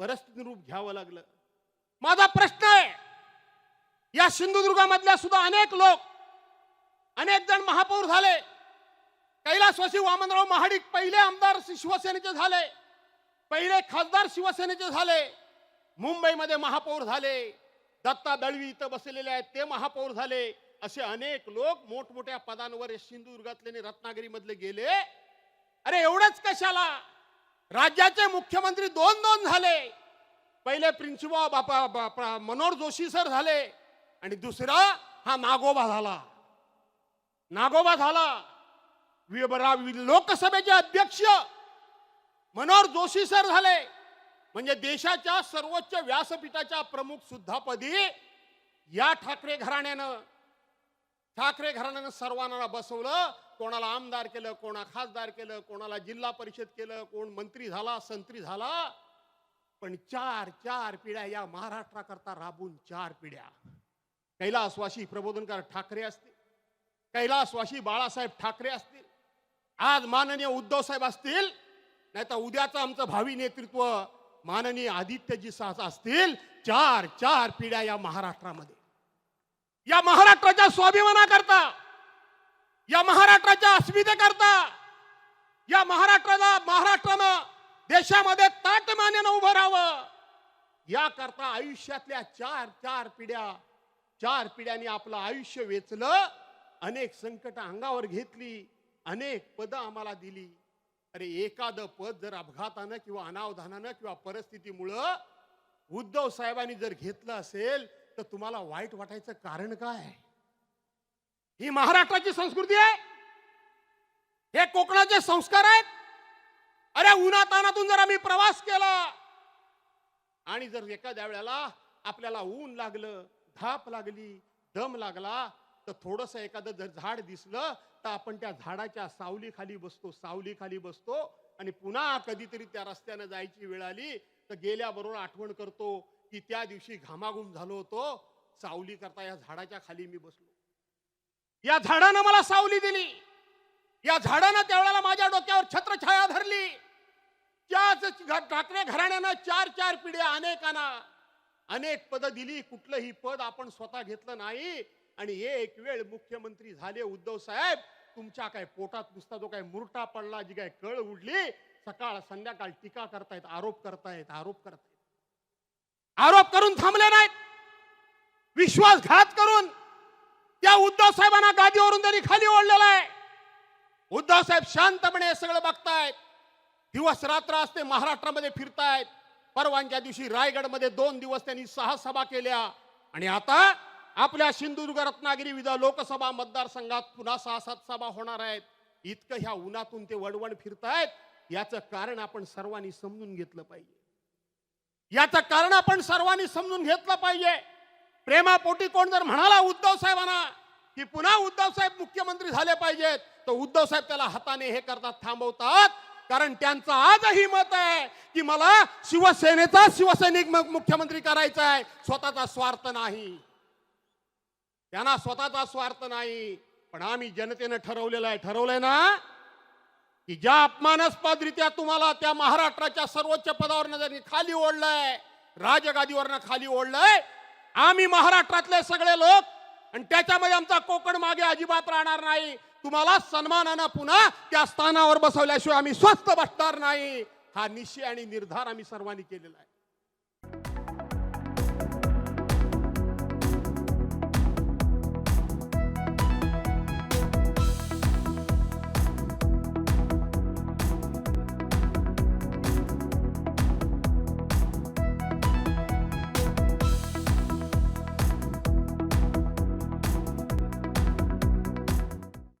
परिस्थिती रूप घ्यावं लागलं. माझा प्रश्न आहे या सिंधुदुर्गामधल्या सुद्धा अनेक लोक अनेक जण महापौर झाले. कैलासवासी वामनराव महाडिक पहिले आमदार शिवसेनेचे झाले पहिले खासदार शिवसेनेचे झाले मुंबईमध्ये महापौर झाले दत्ता दळवी इथं बसलेले आहेत ते महापौर झाले असे अनेक लोक मोठमोठ्या पदांवर सिंधुदुर्गातले आणि रत्नागिरीमधले गेले. अरे एवढंच कशाला? राज्याचे मुख्यमंत्री दोन दोन झाले. पहिले प्रिन्सिपॉल बापा बापा- मनोहर जोशी सर झाले आणि दुसरा हा नागोबा झाला. नागोबा झाला. लोकसभेचे अध्यक्ष मनोहर जोशी सर झाले. म्हणजे देशाच्या सर्वोच्च व्यासपीठाच्या प्रमुख सुद्धा पदी या ठाकरे घराण्यानं ठाकरे घराण्यानं सर्वांना बसवलं. कोणाला आमदार केलं कोणा खासदार केलं कोणाला जिल्हा परिषद केलं कोण मंत्री झाला संत्री झाला पण चार चार पिढ्या या महाराष्ट्राकरता राबून चार पिढ्या. कैलासवासी प्रबोधनकार ठाकरे असतील कैलासवासी बाळासाहेब ठाकरे असतील आज माननीय उद्धव साहेब असतील नाही तर उद्याचं आमचं भावी नेतृत्व माननीय आदित्यजी सास असतील चार चार पिढ्या या महाराष्ट्रामध्ये. या महाराष्ट्राच्या स्वाभिमानाकरता या महाराष्ट्राच्या अस्मितेकरता या महाराष्ट्राला महाराष्ट्रानं देशामध्ये ताटमान्यानं उभं राहावं. याकरता आयुष्यातल्या चार चार पिढ्या चार पिढ्यांनी आपलं आयुष्य वेचलं अनेक संकट अंगावर घेतली अनेक पदं आम्हाला दिली. अरे एखादं पद जर अपघातानं किंवा अनावधानानं किंवा परिस्थितीमुळं उद्धव साहेबांनी जर घेतलं असेल तर तुम्हाला वाईट वाटायचं कारण काय? ही महाराष्ट्राची संस्कृती आहे. हे कोकणाचे संस्कार आहेत. अरे उन्हातानातून जर आम्ही प्रवास केला. आणि जर एखाद्या वेळेला आपल्याला ऊन लागलं धाप लागली दम लागला तर थोडस एखादं जर झाड दिसलं तर आपण त्या झाडाच्या सावलीखाली बसतो सावलीखाली बसतो. आणि पुन्हा कधीतरी त्या रस्त्यानं जायची वेळ आली तर गेल्याबरोबर आठवण करतो की त्या दिवशी घामाघूम झालो होतो. सावली करता या झाडाच्या खाली मी बसलो. या झाडानं मला सावली दिली. या झाडानं त्यावेळेला माझ्या डोक्यावर छत्रछाया धरली. त्याच घ- ठाकरे घराण्यानं चार चार पिढ्या अनेकांना अनेक पद दिली. कुठलंही पद आपण स्वतः घेतलं नाही. आणि एक वेळ मुख्यमंत्री झाले उद्धव साहेब तुमच्या काय पोटात नुसता जो काय मुरटा पडला जी काय कळ उडली सकाळ संध्याकाळ टीका करतायत आरोप करतायत आरोप करतायत. आरोप करून थांबले नाहीत. विश्वासघात करून त्या उद्धव साहेबांना गादीवरून त्यांनी खाली ओढलेला आहे उद्धव साहेब शांतपणे हे सगळं बघतायत. दिवस रात्र असते महाराष्ट्रामध्ये फिरतायत. परवानच्या दिवशी रायगडमध्ये दोन दिवस त्यांनी सहा सभा केल्या. आणि आता आपल्या सिंधुदुर्ग रत्नागिरी विधा लोकसभा मतदारसंघात पुन्हा सहा सात सभा होणार आहेत. इतकं ह्या उन्हातून ते वडवण फिरतायत याचं कारण आपण सर्वांनी समजून घेतलं पाहिजे. याचं कारण आपण सर्वांनी समजून घेतलं पाहिजे. प्रेमापोटी कोण जर म्हणाला उद्धव साहेबांना की पुन्हा उद्धव साहेब मुख्यमंत्री झाले पाहिजेत तर उद्धव साहेब त्याला हाताने हे करतात थांबवतात. कारण त्यांचं आजही मत आहे की मला शिवसेनेचा शिवसैनिक मुख्यमंत्री करायचा आहे. स्वतःचा स्वार्थ नाही. त्यांना स्वतःचा स्वार्थ नाही. पण आम्ही जनतेनं ठरवलेलं आहे ठरवलंय ना की ज्या अपमानास्पदरित्या तुम्हाला त्या महाराष्ट्राच्या सर्वोच्च पदावरनं जरी खाली ओढलंय राजगादीवरनं खाली ओढलंय आम्ही महाराष्ट्रातले सगळे लोक आणि त्याच्यामध्ये आमचा कोकण मागे अजिबात राहणार नाही. तुम्हाला सन्मानानं पुन्हा त्या स्थानावर बसवल्याशिवाय आम्ही स्वस्थ बसणार नाही. हा निश्चय आणि निर्धार आम्ही सर्वांनी केलेला आहे.